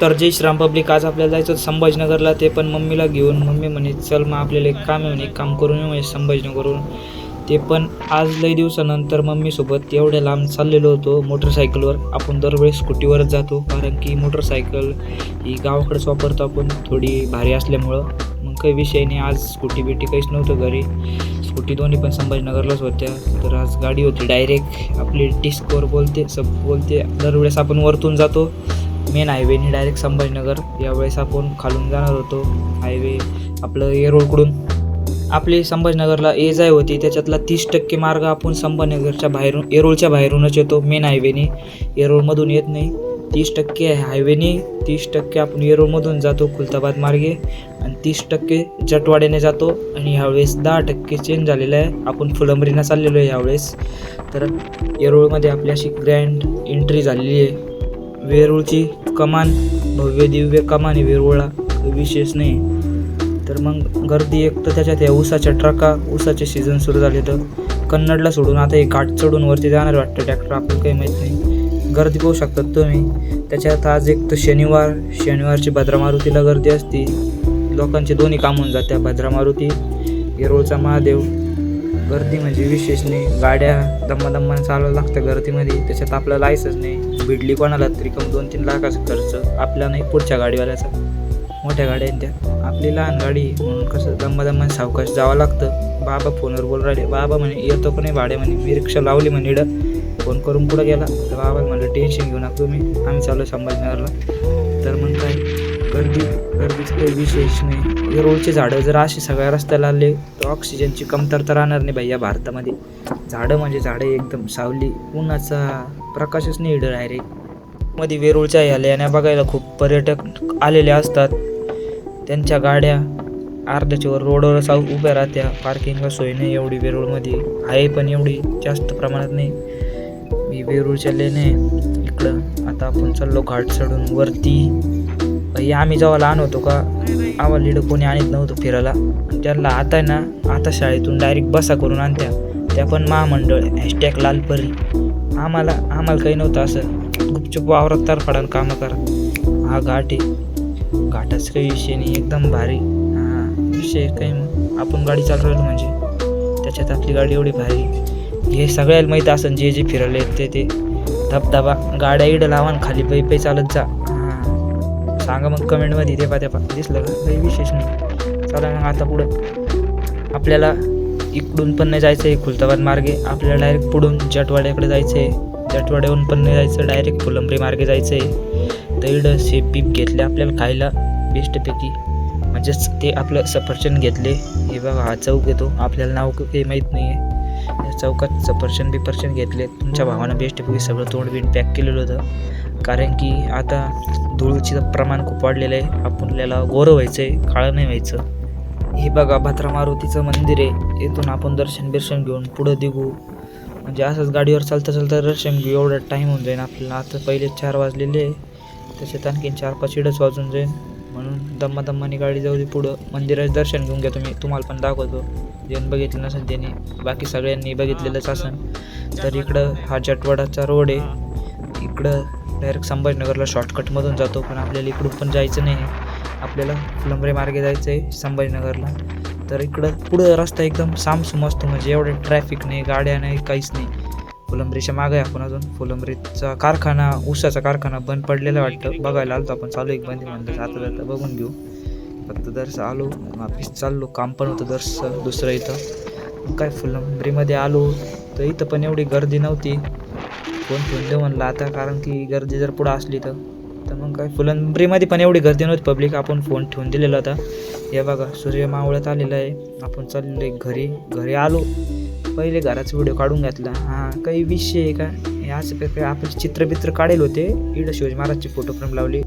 तर जय श्राम पब्लिक आज आपल्याला जायचं संभाजीनगरला. ते पण मम्मीला घेऊन मम्मी म्हणे चल मग आपल्याला एक काम आहे म्हणे एक काम करून येऊ म्हणे संभाजीनगरवरून. ते पण आज लई दिवसानंतर मम्मीसोबत एवढ्या लांब चाललेलो होतो मोटरसायकलवर. आपण दरवेळेस स्कूटीवरच जातो कारण की मोटरसायकल ही गावाकडेच वापरतो आपण थोडी भारी असल्यामुळं. मग काही विषय नाही आज स्कूटी बिटी काहीच नव्हतं घरी. स्कूटी दोन्ही पण संभाजीनगरलाच होत्या. तर आज गाडी होती डायरेक्ट आपली डिस्कवर बोलते सब बोलते. दरवेळेस आपण वरतून जातो. मेन हायवेने डायरेक्ट संभाजीनगर यावेळेस आपण खालून जाणार होतो. हायवे आपलं येरोळकडून आपली संभाजीनगरला ए जाय होती त्याच्यातला तीस टक्के मार्ग आपण संभाजीनगरच्या बाहेरून येरोळच्या बाहेरूनच येतो मेन हायवेने येरोळमधून येत नाही. तीस टक्के हायवेने तीस टक्के आपण येरोळमधून जातो खुलताबाद मार्गे. आणि तीस टक्के जटवाड्याने जातो. आणि ह्यावेळेस दहा टक्के चेंज झालेलं आहे. आपण फुलंबरीनं चाललेलो आहे यावेळेस. तर येरोळमध्ये आपली अशी ग्रँड एंट्री झालेली आहे. वेरूळची कमान भव्य दिव्य कमान वेरूळला. विशेष नाही. तर मग गर्दी एक तर त्याच्यात या ऊसाच्या ट्रका ऊसाचे सीझन सुरू झाले तर कन्नडला सोडून आता हे घाट चढून वरती जाणार वाटतं ट्रॅक्टर आपल्याला काही माहीत नाही. गर्दी पाहू शकतात तुम्ही. त्याच्यात आज एक तर शनिवार शनिवारची भद्रा मारुतीला गर्दी असते. लोकांचे दोन्ही काम होऊन जात्या भद्रा मारुती येरोळचा महादेव. गर्दी म्हणजे विशेष नाही. गाड्या दम्मादम्माने चालवायला लागतं गर्दीमध्ये. त्याच्यात आपलं लायसन्स नाही. भिडली कोणाला तरी कमी दोन तीन लाखाचा खर्च. आपला नाही पुढच्या गाडीवाल्याचा. मोठ्या गाड्या आहेत त्या. आपली लहान गाडी म्हणून कसं दम्मादम्माने सावकाश जावं लागतं. बाबा फोनवर बोल राहिले. बाबा म्हणे येतो का नाही भाडे म्हणे. मी रिक्षा लावली म्हणे. इडं. फोन करून पुढं गेला. तर बाबा म्हणलं टेन्शन घेऊ नका तुम्ही. आम्ही चालू संभाजीनगरला. तर मग काय? गर्दी गर्दीचं काही विशेष नाही. रोडचे झाडं जर असे सगळ्या रस्त्याला आले तर ऑक्सिजनची कमतरता राहणार नाही भाई या भारतामध्ये. झाडं म्हणजे झाडं एकदम सावली उन्हाचा प्रकाशच नाही इडं डायरेक्टमध्ये वेरूळच्या ह्या लेण्या बघायला खूप पर्यटक आलेले असतात. त्यांच्या गाड्या अर्ध्याच्यावर रोडवर उभ्या राहत्या. पार्किंगला सोय नाही एवढी वेरूळमध्ये. आहे पण एवढी जास्त प्रमाणात नाही. मी वेरूळच्या लेणे इकडं. आता आपण चाललो घाट चढून वरती. आम्ही जेव्हा लहान होतो का आम्हाला इकडं कोणी आणत नव्हतं फिरायला. त्यांना आता आहे ना आता शाळेतून डायरेक्ट बसा करून आणत्या. त्या पण महामंडळ हॅशटॅग लालपरी आम्हाला आम्हाला काही नव्हतं असं. गुपचूप वावरात तर फडाल कामं करा. हा घाट आहे. घाटाच काही विषय नाही एकदम भारी. हा विषय काही मग. आपण गाडी चालवलं म्हणजे. त्याच्यात आपली गाडी एवढी भारी. हे सगळ्याला माहीत असेल जे जे फिरायला ते ते. धबधबा गाड्या इडं लावा आणि खाली पै पै चालत जा. सांगा मग कमेंटमध्ये ते पाहते दिसलं का? काही विशेष नाही. चला मग आता पुढं. आपल्याला इकडून पण नाही जायचं आहे खुलताबाद मार्गे. आपल्याला डायरेक्ट पुढून जटवाड्याकडे जायचं आहे जटवाड्याहून पण नाही जायचं डायरेक्ट फुलंबरी मार्गे जायचं आहे तर शेप सेप बीप घेतले आपल्याला खायला. बेस्टपैकी म्हणजेच ते आपलं सफरचंद घेतले. हे बघा हा चौक येतो. आपल्याला नाव काही माहीत नाही आहे या चौकात सफरचंद बिफरचंद घेतले. तुमच्या भावानं बेस्टपैकी सगळं तोंड बिंड पॅक केलेलं होतं. कारण की आता धुळीचं प्रमाण खूप वाढलेलं आहे. आपल्याला गोरं व्हायचं आहे काळं नाही व्हायचं. हे बघा भद्रा मारुतीचं मंदिर आहे. इथून आपण दर्शन बिर्शन घेऊन पुढं निघू. म्हणजे असंच गाडीवर चालता चालता दर्शन घेऊ. एवढा टाईम होऊन जाईल आपल्याला. आता पहिले चार वाजलेले आहे. त्याच्यात आणखीन चार पाच इडच वाजून जाईल म्हणून दम्मादम्माने गाडी जाऊ दे पुढं. मंदिराचं दर्शन घेऊन घ्या तुम्ही. तुम्हाला पण दाखवतो. ज्यांनी बघितलं नसेल त्यांनी. बाकी सगळ्यांनी बघितलेलंच असेल. तर इकडं हा जटवाडाचा रोड आहे. इकडं डायरेक्ट संभाजीनगरला शॉर्टकटमधून जातो पण आपल्याला इकडून पण जायचं नाही. आहे आपल्याला फुलंबरे मार्गे जायचं आहे संभाजीनगरला. तर इकडं पुढं रस्ता एकदम सामसूम असतो म्हणजे एवढे ट्रॅफिक नाही गाड्या नाही काहीच नाही. फुलंबरीच्या मागे आपण अजून फुलंबरीचा कारखाना ऊसाचा कारखाना बंद पडलेला वाटतं. बघायला आलो आपण चालू एक बंदी म्हणलं जाता जाता बघून घेऊ. फक्त दर्श आलो वापिस चाललो काम पण होतं दर्श दुसरं इथं. काय फुलंबरीमध्ये आलो तर इथं पण एवढी गर्दी नव्हती. फोन ठेवून देऊ म्हणलं आता? कारण की गर्दी जर पुढं असली तर. तर मग काय फुलंब्रीमध्ये पण एवढी गर्दी नव्हती पब्लिक आपण फोन ठेवून दिलेला होता. हे बघा सूर्य मावळत आलेला आहे. आपण चाललेलो घरी घरी आलो. पहिले घराचा व्हिडिओ काढून घेतला. हां काही विषय आहे का? हे असं काही आपले चित्रबित्र काढेल होते. इकडं शिवाजी महाराजचे फोटो फ्रेम लावले.